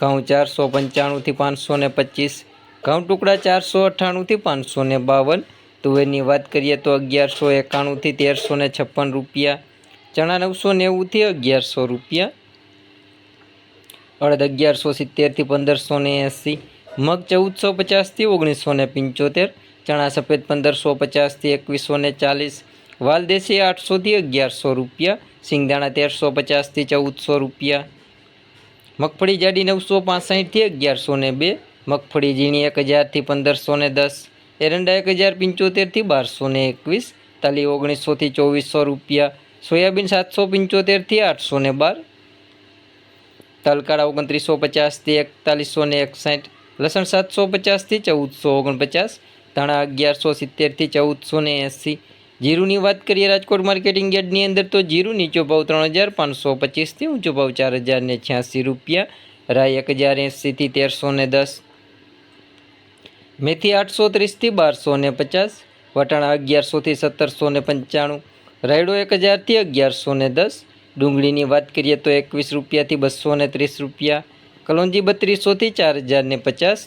ઘઉં ચારસો પંચાણુંથી પાંચસો ને પચીસ, ઘઉં ટુકડા ચારસો અઠ્ઠાણુંથી પાંચસો ને બાવન, તુવેરની વાત કરીએ તો અગિયારસો એકાણુંથી તેરસો ને છપ્પન રૂપિયા, ચણા નવસો નેવુંથી અગિયારસો રૂપિયા, અડદ અગિયારસો સિત્તેરથી પંદરસો ને એંસી, મગ ચૌદસો પચાસથી ઓગણીસો ને પંચોતેર, ચણા સફેદ પંદરસો પચાસથી એકવીસો ને ચાલીસ, વાલદેશી આઠસોથી અગિયારસો રૂપિયા, સિંગદાણા તેરસો પચાસથી ચૌદસો રૂપિયા મગફળી જાડી નવસો પાસઠથી અગિયારસો ને બે, મગફળી ઝીણી એક હજારથી પંદરસો ને દસ, એરંડા એક હજાર પંચોતેરથી બારસો ને એકવીસ, તાલી ઓગણીસોથી ચોવીસો રૂપિયા, સોયાબીન સાતસો પંચોતેરથી આઠસો ને બાર, તલકાળા ઓગણત્રીસો પચાસથી એકતાલીસો ને એકસાઠ, લસણ સાતસો પચાસથી ચૌદસો ઓગણપચાસ, ધાણા અગિયારસો સિત્તેરથી ચૌદસો ને એંસી જીરુની વાત કરીએ રાજકોટ માર્કેટિંગ યાર્ડની અંદર તો જીરું નીચો ભાવ ત્રણ હજાર પાંચસો પચીસથી ઊંચો ભાવ ચાર હજાર ને છ્યાસી રૂપિયા રાય એક હજાર એંસીથી તેરસો ને દસ. મેથી આઠસો ત્રીસથી બારસો ને પચાસ, વટાણા અગિયારસોથી સત્તરસો ને પંચાણું, રાયડો એક હજારથી અગિયારસો ને દસ. ડુંગળીની વાત કરીએ તો એકવીસ રૂપિયાથી બસો ને ત્રીસ રૂપિયા, કલોંજી બત્રીસોથી ચાર હજાર ને પચાસ